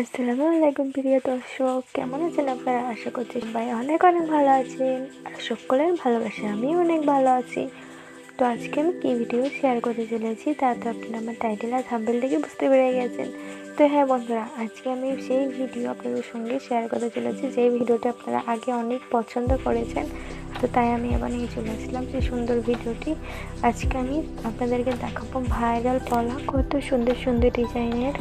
আসসালামু আলাইকুম প্রিয় দর্শক, কেমন আছেন আপনারা? আশা করছি ভাই অনেক অনেক ভালো আছেন আর সকলের ভালোবাসা আমি অনেক ভালো আছি। তো আজকে আমি কী ভিডিও শেয়ার করতে চলেছি তা তো আপনারা আমার টাইটেল আর থাম্বেল থেকে বুঝতে পেরে গেছেন। তো হ্যাঁ বন্ধুরা, আজকে আমি সেই ভিডিও আপনাদের সঙ্গে শেয়ার করতে চলেছি যে ভিডিওটা আপনারা আগে অনেক পছন্দ করেছেন। তো তাই আমি আবার নিয়ে চলে আসলাম সেই সুন্দর ভিডিওটি। আজকে আমি আপনাদেরকে দেখাবো ভাইরাল পলা কত সুন্দর সুন্দর ডিজাইনের।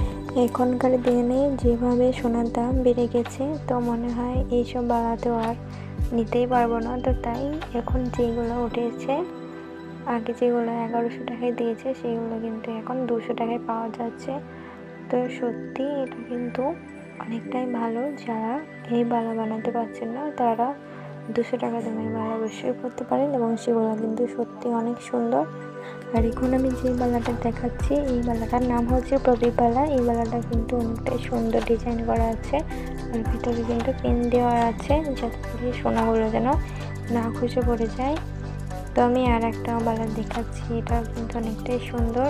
এখনকার দিনে যেভাবে সোনার দাম বেড়ে গেছে, তো মনে হয় এইসব বাড়াতে আর নিতেই পারব না। তো তাই এখন যেগুলো উঠেছে, আগে যেগুলো এগারোশো টাকায় দিয়েছে, সেগুলো কিন্তু এখন দুশো টাকায় পাওয়া যাচ্ছে। তো সত্যি এটা কিন্তু অনেকটাই ভালো। যারা এই বালা বানাতে পারছেন না, তারা দুশো টাকা দামের বালা অবশ্যই করতে পারেন এবং সেগুলো কিন্তু সত্যি অনেক সুন্দর। আর এখন আমি যে বালাটা দেখাচ্ছি, এই বালাটার নাম হচ্ছে প্রদীপ বালা এই বালাটা কিন্তু অনেকটাই সুন্দর ডিজাইন করা আছে। আর ভিতরে কিন্তু পেন দেওয়া আছে, যাতে করে সোনাগুলো যেন না খুঁজে পড়ে যায়। তো আমি আর একটা বালা দেখাচ্ছি এটা কিন্তু অনেকটাই সুন্দর।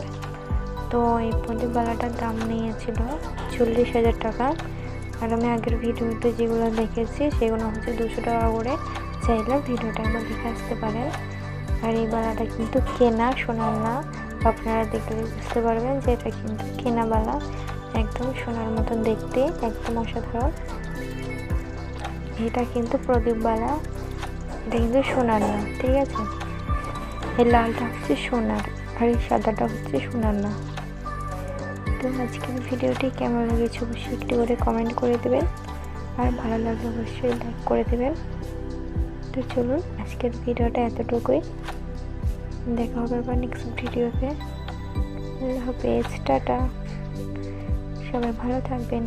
তো এই প্রদীপ বালাটার দাম নিয়েছিল চল্লিশ হাজার টাকা। আর আমি আগের ভিডিওতে যেগুলো দেখেছি, সেগুলো হচ্ছে দুশো টাকা করে চাইলে ভিডিওটা আমার দেখে আসতে পারেন। আর এই বালাটা কিন্তু কেনা, সোনার না। আপনারা দেখলে বুঝতে পারবেন যে এটা কিন্তু কেনা বালা। একদম সোনার মতন দেখতে, একদম অসাধারণ। এটা কিন্তু প্রদীপ বালা। এটা কিন্তু সোনার না, ঠিক আছে? এই লালটা হচ্ছে সোনার আর এই সাদাটা হচ্ছে সোনার না। তো আজকের ভিডিওটি কেমন লেগেছে অবশ্যই একটু করে কমেন্ট করে দেবেন। আর ভালো লাগলে অবশ্যই লাইক করে দেবেন। তো চলুন, আজকের ভিডিওটা এতটুকুই। দেখা হবে আবার নেক্সট ভিডিওতে। আল্লাহ হাফেজ, টাটা। সবাই ভালো থাকবেন।